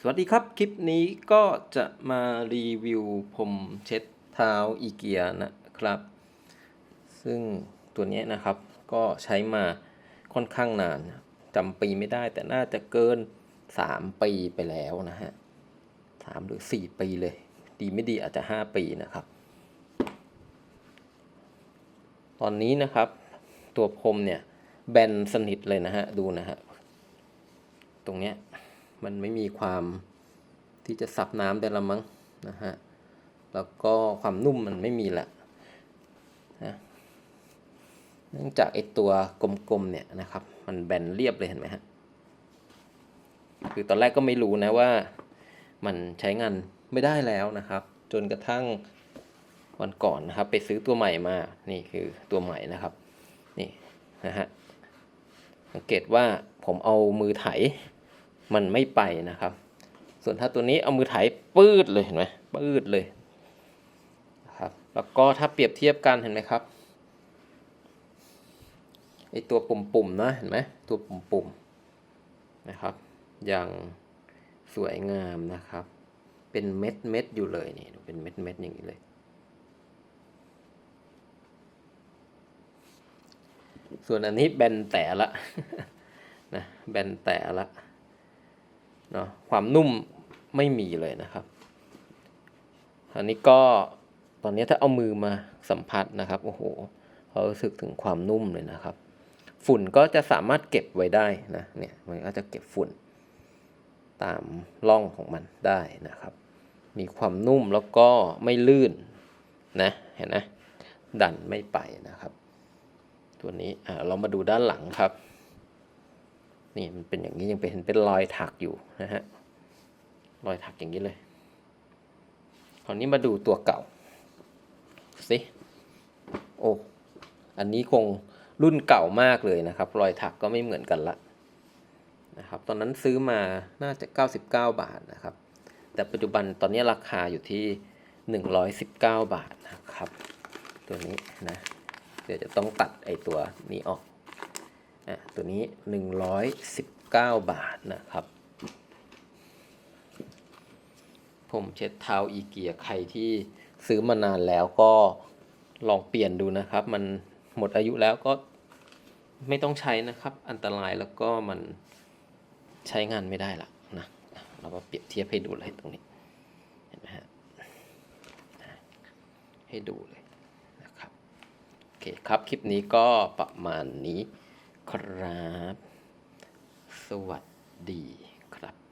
สวัสดีครับ คลิปนี้ก็จะมารีวิวผมเช็ดเท้าอีเกียนะครับ ซึ่งตัวนี้นะครับก็ใช้มาค่อนข้างนานจำปีไม่ได้แต่น่าจะเกิน 3 ปีไปแล้วนะฮะสามหรือ 4 ปีเลย ดีไม่ดีอาจจะ 5 ปีนะครับ ตอนนี้นะครับตัวพรมเนี่ยแบนสนิทเลยนะฮะ ดูนะฮะ ตรงเนี้ย มันไม่มีความที่จะซับน้ำได้ละมั้งนะฮะ แล้วก็ความนุ่มมันไม่มีละนะเนื่องจากไอตัวกลมๆเนี่ยนะครับ มันแบนเรียบเลยเห็นไหมฮะ คือตอนแรกก็ไม่รู้นะว่ามันใช้งานไม่ได้แล้วนะครับ จนกระทั่งวันก่อนนะครับ ไปซื้อตัวใหม่มา นี่คือตัวใหม่นะครับ นี่นะฮะ สังเกตว่าผมเอามือไถ มันไม่ไปนะครับ ส่วนถ้าตัวนี้เอามือไถปืดเลยเห็นไหมปืดเลยนะครับแล้วก็ถ้าเปรียบเทียบกันเห็นไหมครับไอตัวปุ่มๆนะเห็นไหมตัวปุ่มๆนะครับ อย่างสวยงามนะครับ เป็นเม็ดเม็ดๆอยู่เลยนี่เป็นเม็ดเม็ดๆอย่างนี้เลย ส่วนอันนี้แบนแต่ละนะแบนแต่ละ เนาะความนุ่มไม่มีเลยนะครับ อันนี้ก็ตอนนี้ถ้าเอามือมาสัมผัสนะครับโอ้โหเรารู้สึกถึงความนุ่มเลยนะครับ ฝุ่นก็จะสามารถเก็บไว้ได้นะเนี่ยมันก็จะเก็บฝุ่น ตามร่องของมันได้นะครับ มีความนุ่มแล้วก็ไม่ลื่นนะเห็นไหมดันไม่ไปนะครับ ตัวนี้เรามาดูด้านหลังครับ นี่มันเป็นอย่างนี้ยังเป็นเป็นรอยถักอยู่นะฮะรอยถักอย่างนี้เลยคราวนี้มาดูตัวเก่าสิโอ้อันนี้คงรุ่นเก่ามากเลยนะครับ รอยถักก็ไม่เหมือนกันละนะครับ ตอนนั้นซื้อมาน่าจะ 99 บาทนะครับ แต่ปัจจุบันตอนนี้ราคาอยู่ที่ 119 บาทนะครับ ตัวนี้นะ เดี๋ยวจะต้องตัดไอตัวนี้ออก ตัวนี้ 119 บาทนะครับ ผมเช็ดเท้าอีเกียใครที่ซื้อมานานแล้วก็ลองเปลี่ยนดูนะครับ มันหมดอายุแล้วก็ไม่ต้องใช้นะครับ อันตรายแล้วก็มันใช้งานไม่ได้ละนะเรามาเปรียบเทียบให้ดูเลยตรงนี้เห็นไหมฮะให้ดูเลยนะครับโอเคครับคลิปนี้ก็ประมาณนี้ ครับ สวัสดีครับ